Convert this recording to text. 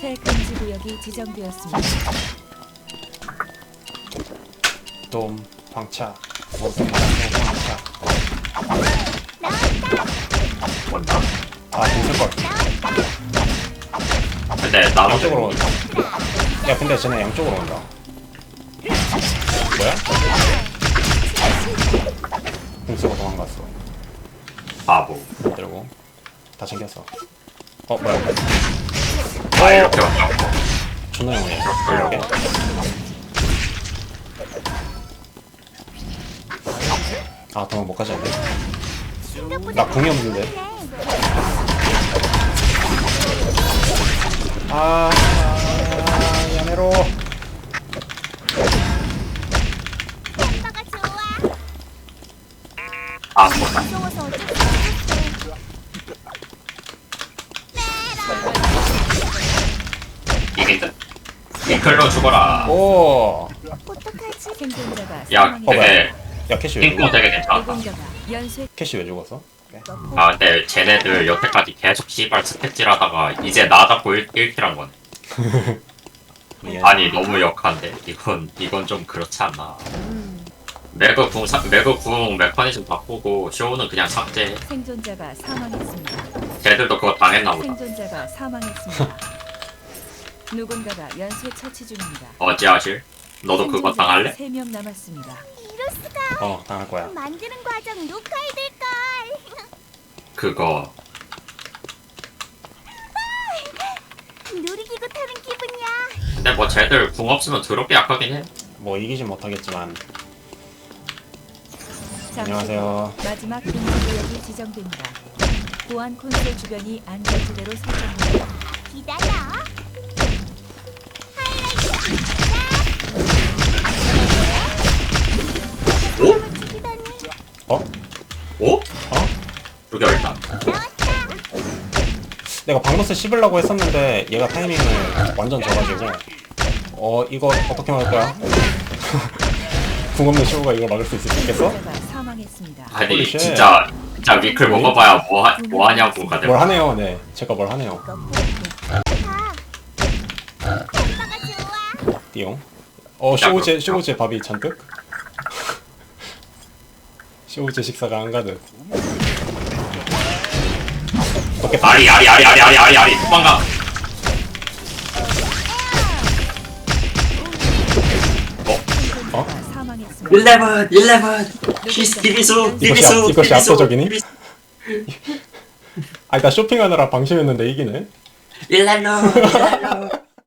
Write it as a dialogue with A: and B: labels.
A: 구역이 지정되었습니다.
B: 돔 광차 모두 광차
C: 뭔다.
B: 아 동생걸
C: 근데 나무
B: 양쪽으로 온다 야 근데 쟤네 양쪽으로 온다 뭐야? 공쓰고 도망갔어
C: 바보.
B: 들고 다 챙겼어 어 뭐야
C: 아 이렇게 왔다고.
B: 존나 영원해 이렇게 아 도망 못 가져야 나 궁이 없는데 아, 아 야메로.
D: 아. 무서
C: 링클로 죽어라.
B: 오!
A: 생존자가
C: 야
A: 사망했습니다.
C: 근데
B: 야 캐시 왜
C: 핑크
B: 죽었어?
C: 되게 괜찮다.
A: 연쇄
B: 캐시 왜 죽었어? 네.
C: 아 근데 쟤네들 여태까지 계속 씨발 스택질하다가 이제 나 잡고 1, 1킬한 거네.
B: 미안.
C: 아니 너무 역한데 이건 이건 좀 그렇지 않나. 매그 궁 사- 매그 궁 메커니즘 바꾸고 쇼는 그냥 삭제.
A: 생존자가 사망했습니다.
C: 쟤들도 그거 당했나 보다.
A: 생존자가 사망했습니다. 누군가가 연쇄 처치 중입니다.
C: 어찌 하실? 너도 그거 당할래?
A: 3명 남았습니다.
D: 이럴 수가.
B: 어 당할 거야
D: 만드는 과정 녹화해둘 걸.
C: 그거
D: 놀이기구 타는 기분이야.
C: 근데 뭐 쟤들 궁 없으면 더럽게 약하긴 해.
B: 뭐 이기진 못하겠지만
A: 잠시
B: 안녕하세요.
A: 후 마지막 금지 구역이 지정됩니다. 보안 콘솔 주변이 안전지대로 설정됩니다.
D: 기다려.
C: 오?
B: 어?
C: 여기 일단
B: 내가 방로스 씹으려고 했었는데 얘가 타이밍을 완전 져가지고 어 이거 어떻게 막을 거야? 궁 없는 쇼가 이걸 막을 수 있겠어?
A: 사망했습니다.
C: 아니. 진짜 진짜 위클 먹어봐야 뭐, 하, 뭐 하냐고 가들
B: 뭘 하네요 네 제가 뭘 하네요
D: 이거.
B: 띠용 어 쇼우제 쇼우제 밥이 잔뜩 쇼우제 식사가 한가득. 어떻게
C: 아리 아리 아리 아리 아리 아리 아리. 도망가.
A: 생존자가 사망했습니다.
C: 11 11 키스 비비수
B: 이것이, 이것이 압도적이니? 아니 나 쇼핑하느라 방심했는데 이기네.
C: 일랄로 일랄로